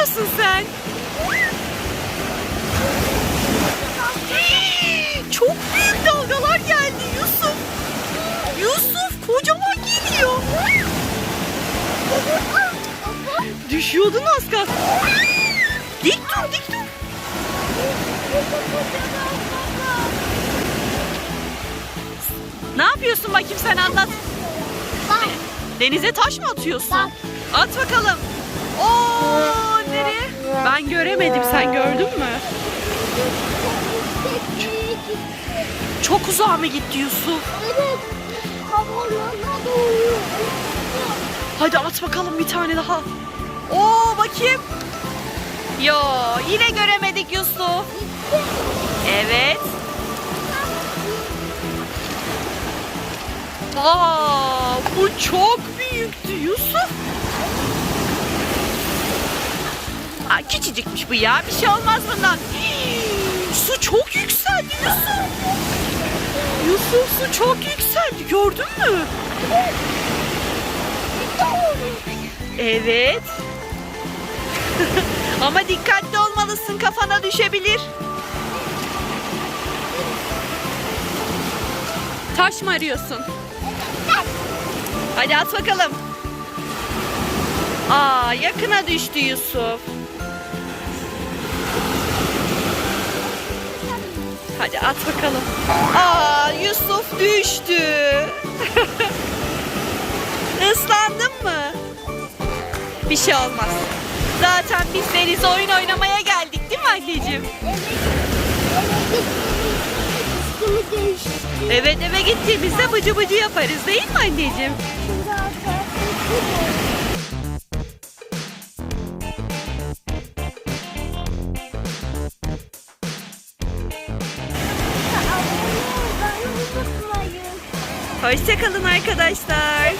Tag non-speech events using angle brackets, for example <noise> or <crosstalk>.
yapıyorsun sen? Çok büyük dalgalar geldi Yusuf. Yusuf kocaman geliyor. Düşüyordun az kalsın. Dik dur dik dur. Ne yapıyorsun bakayım sen anlat. Bak. Denize taş mı atıyorsun? Bak. At bakalım. Oo? Ben göremedim. Sen gördün mü? Çok uzağa mı gitti Yusuf? Evet. Havalarına doğru. Hadi at bakalım bir tane daha. Oo bakayım. Yo yine göremedik Yusuf. Evet. Aa bu çok büyüktü Yusuf. Aa, küçücükmüş bu ya. Bir şey olmaz bundan. Hii, su çok yükseldi Yusuf. Yusuf su çok yükseldi. Gördün mü? Evet. <laughs> Ama dikkatli olmalısın kafana düşebilir. Taş mı arıyorsun? Hadi at bakalım. Aa yakına düştü Yusuf. Hadi at bakalım. Aa Yusuf düştü. <laughs> Islandın mı? Bir şey olmaz. Zaten biz denize oyun oynamaya geldik değil mi anneciğim? Evet eve gittiğimizde bıcı bıcı yaparız değil mi anneciğim? Hoşçakalın arkadaşlar.